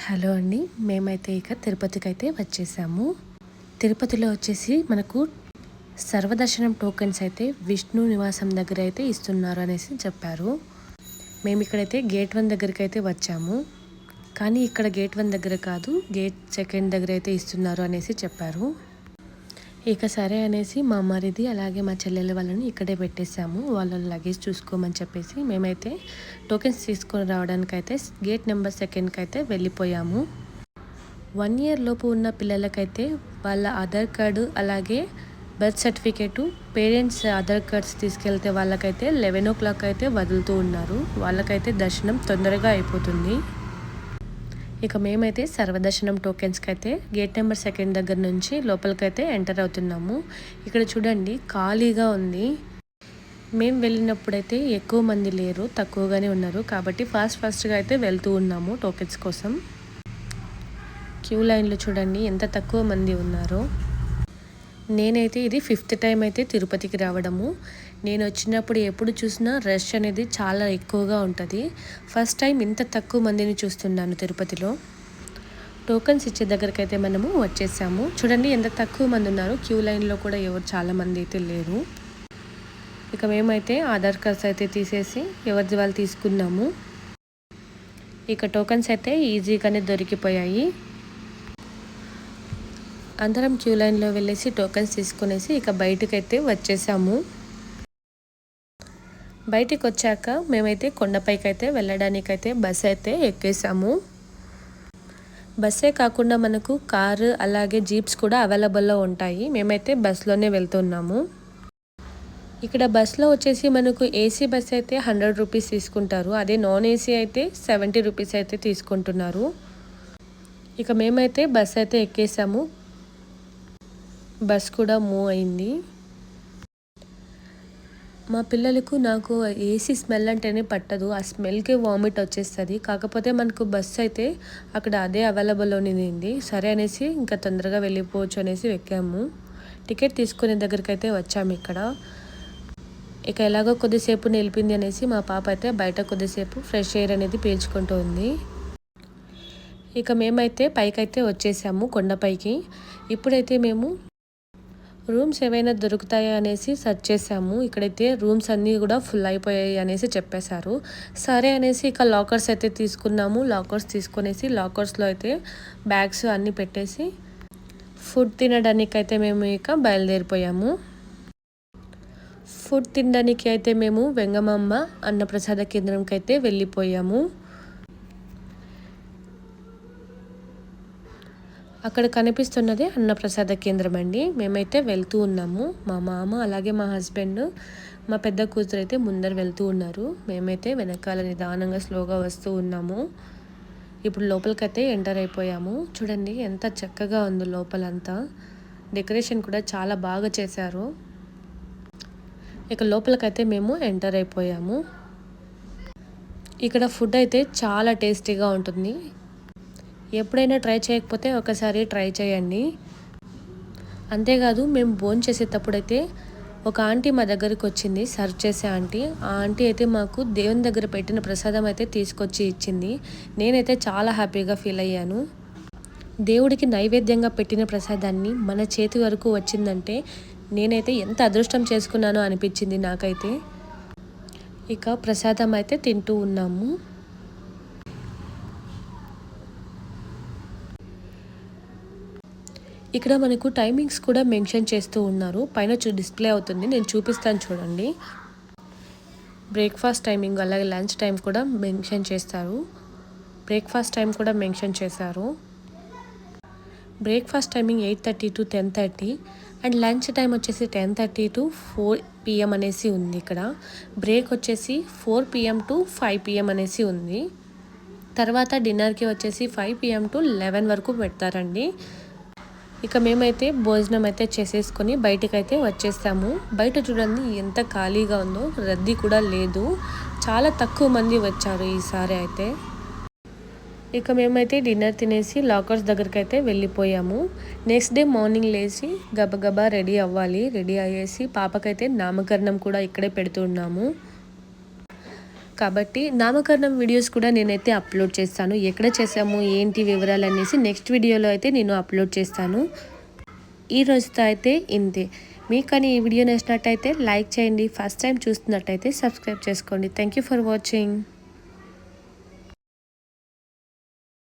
Hello అండి మేమైతే ఇక తిరుపతికి అయితే వచ్చేసాము. తిరుపతిలో వచ్చేసి మనకు సర్వదర్శనం టోకెన్స్ అయితే విష్ణు నివాసం దగ్గర అయితే ఇస్తున్నారు అనేసి చెప్పారు. మేము ఇక్కడైతే గేట్ వన్ దగ్గరికి అయితే వచ్చాము. కానీ ఇక్కడ గేట్ వన్ దగ్గర కాదు గేట్ సెకండ్ దగ్గర అయితే ఇస్తున్నారు అనేసి చెప్పారు. ఇక సరే అనేసి మా మరిది అలాగే మా చెల్లెల వాళ్ళని ఇక్కడే పెట్టేశాము. వాళ్ళ లగేజ్ చూసుకోమని చెప్పేసి మేమైతే టోకెన్స్ తీసుకొని రావడానికి అయితే గేట్ నెంబర్ సెకండ్కి అయితే వెళ్ళిపోయాము. వన్ ఇయర్ లోపు ఉన్న పిల్లలకైతే వాళ్ళ ఆధార్ కార్డు అలాగే birth certificate parents Aadhaar cards తీసుకెళ్తే వాళ్ళకైతే లెవెన్ ఓ క్లాక్ అయితే వదులుతూ ఉన్నారు. వాళ్ళకైతే దర్శనం తొందరగా అయిపోతుంది. ఇక మేమైతే సర్వదర్శనం టోకెన్స్కి అయితే గేట్ నెంబర్ సెకండ్ దగ్గర నుంచి లోపలికైతే ఎంటర్ అవుతున్నాము. ఇక్కడ చూడండి ఖాళీగా ఉంది. మేము వెళ్ళినప్పుడైతే ఎక్కువ మంది లేరు తక్కువగానే ఉన్నారు. కాబట్టి ఫాస్ట్ ఫాస్ట్గా అయితే వెళ్తూ ఉన్నాము టోకెన్స్ కోసం. క్యూ లైన్లో చూడండి ఎంత తక్కువ మంది ఉన్నారో. నేనైతే ఇది ఫిఫ్త్ టైం అయితే తిరుపతికి రావడము. నేను వచ్చినప్పుడు ఎప్పుడు చూసినా రష్ అనేది చాలా ఎక్కువగా ఉంటుంది. ఫస్ట్ టైం ఇంత తక్కువ మందిని చూస్తున్నాను తిరుపతిలో. టోకన్స్ ఇచ్చే దగ్గరికి అయితే మనము వచ్చేసాము. చూడండి ఎంత తక్కువ మంది ఉన్నారు. క్యూ లైన్లో కూడా ఎవరు చాలా మంది అయితే లేరు. ఇక మేమైతే ఆధార్ కార్డ్స్ అయితే తీసేసి ఎవరిది వాళ్ళు తీసుకున్నాము. ఇక టోకన్స్ అయితే ఈజీగానే దొరికిపోయాయి. అందరం క్యూ లైన్లో వెళ్ళేసి టోకన్స్ తీసుకునేసి ఇక బయటకైతే అయితే వచ్చేసాము. బయటికి వచ్చాక మేమైతే కొండపైకి అయితే వెళ్ళడానికైతే బస్ అయితే ఎక్కేసాము బస్సే కాకుండా మనకు కారు అలాగే జీప్స్ కూడా అవైలబుల్లో ఉంటాయి. మేమైతే బస్సులోనే వెళ్తున్నాము. ఇక్కడ బస్సులో వచ్చేసి మనకు ఏసీ బస్ అయితే హండ్రెడ్ రూపీస్ తీసుకుంటారు. అదే నాన్ ఏసీ అయితే సెవెంటీ రూపీస్ అయితే తీసుకుంటున్నారు. ఇక మేమైతే బస్ అయితే ఎక్కేసాము బస్ కూడా మూవ్ అయింది. మా పిల్లలకు నాకు ఏసీ స్మెల్ అంటేనే పట్టదు. ఆ స్మెల్కే వామిట్ వచ్చేస్తుంది. కాకపోతే మనకు బస్సు అయితే అక్కడ అదే అవైలబుల్ ఉన్నింది. సరే అనేసి ఇంకా తొందరగా వెళ్ళిపోవచ్చు అనేసి ఎక్కాము టికెట్ తీసుకునే దగ్గరికి అయితే వచ్చాము ఇక్కడ. ఇక ఎలాగో కొద్దిసేపు నిలిపింది అనేసి మా పాప అయితే బయట కొద్దిసేపు ఫ్రెష్ ఎయిర్ అనేది పీల్చుకుంటూ ఉంది. ఇక మేమైతే పైకైతే వచ్చేసాము కొండపైకి. ఇప్పుడైతే మేము రూమ్స్ ఏవైనా దొరుకుతాయా అనేసి సెర్చ్ చేసాము ఇక్కడైతే రూమ్స్ అన్నీ కూడా ఫుల్ అయిపోయాయి అనేసి చెప్పేశారు. సరే అనేసి ఇక లాకర్స్ అయితే తీసుకున్నాము. లాకర్స్ తీసుకునేసి లాకర్స్లో అయితే బ్యాగ్స్ అన్నీ పెట్టేసి ఫుడ్ తినడానికి అయితే మేము ఇక బయలుదేరిపోయాము. ఫుడ్ తినడానికి అయితే మేము వెంగమమ్మ అన్నప్రసాద కేంద్రంకి అయితే వెళ్ళిపోయాము. అక్కడ కనిపిస్తున్నది అన్నప్రసాద కేంద్రం అండి. మేమైతే వెళ్తూ ఉన్నాము. మా మామ అలాగే మా హస్బెండ్ మా పెద్ద కూతురు అయితే ముందర వెళ్తూ ఉన్నారు. మేమైతే వెనకాల నిదానంగా స్లోగా వస్తూ ఉన్నాము. ఇప్పుడు లోపలికైతే ఎంటర్ అయిపోయాము. చూడండి ఎంత చక్కగా ఉంది లోపలంతా. డెకరేషన్ కూడా చాలా బాగా చేశారు. ఇక లోపలికైతే మేము ఎంటర్ అయిపోయాము. ఇక్కడ ఫుడ్ అయితే చాలా టేస్టీగా ఉంటుంది. ఎప్పుడైనా ట్రై చేయకపోతే ఒకసారి ట్రై చేయండి. అంతేకాదు మేము భోజనం చేసేటప్పుడైతే అయితే ఒక ఆంటీ మా దగ్గరికి వచ్చింది సర్వ్ చేసే ఆంటీ. ఆ ఆంటీ అయితే మాకు దేవుని దగ్గర పెట్టిన ప్రసాదం అయితే తీసుకొచ్చి ఇచ్చింది. నేనైతే చాలా హ్యాపీగా ఫీల్ అయ్యాను. దేవుడికి నైవేద్యంగా పెట్టిన ప్రసాదాన్ని మన చేతి వరకు వచ్చిందంటే నేనైతే ఎంత అదృష్టం చేసుకున్నానో అనిపించింది నాకైతే. ఇక ప్రసాదం అయితే తింటూ ఉన్నాము. ఇక్కడ మనకు టైమింగ్స్ కూడా మెన్షన్ చేస్తూ ఉన్నారు. పైన చూ డిస్ప్లే అవుతుంది. నేను చూపిస్తాను చూడండి. బ్రేక్ఫాస్ట్ టైమింగ్ అలాగే లంచ్ టైం కూడా మెన్షన్ చేస్తారు. బ్రేక్ఫాస్ట్ టైం కూడా మెన్షన్ చేశారు. Breakfast timing eight thirty to ten thirty and lunch time వచ్చేసి ten thirty to four PM అనేసి ఉంది ఇక్కడ. బ్రేక్ వచ్చేసి four PM to five PM అనేసి ఉంది. తర్వాత డిన్నర్కి వచ్చేసి ఫైవ్ పిఎం టు లెవెన్ వరకు పెడతారండి. ఇక మేమైతే భోజనం అయితే చేసేసుకొని బయటకైతే వచ్చేస్తాము బయట చూడండి ఎంత ఖాళీగా ఉందో రద్దీ కూడా లేదు. చాలా తక్కువ మంది వచ్చారు ఈసారి అయితే. ఇక మేమైతే డిన్నర్ తినేసి లాకర్స్ దగ్గరికి అయితే వెళ్ళిపోయాము. నెక్స్ట్ డే మార్నింగ్ లేచి గబగబా రెడీ అవ్వాలి. రెడీ అయ్యేసి పాపకైతే నామకరణం కూడా ఇక్కడే పెడుతున్నాము కాబట్టి నామకరణం వీడియోస్ కూడా నేనైతే అప్లోడ్ చేస్తాను. ఎక్కడ చేసాము ఏంటి వివరాలు అనేసి నెక్స్ట్ వీడియోలో అయితే నేను అప్లోడ్ చేస్తాను. ఈ రోజుతో అయితే ఇంతే. మీకు కానీ ఈ వీడియో నచ్చినట్టయితే లైక్ చేయండి. ఫస్ట్ టైం చూస్తున్నట్టయితే సబ్స్క్రైబ్ చేసుకోండి. Thank you for watching.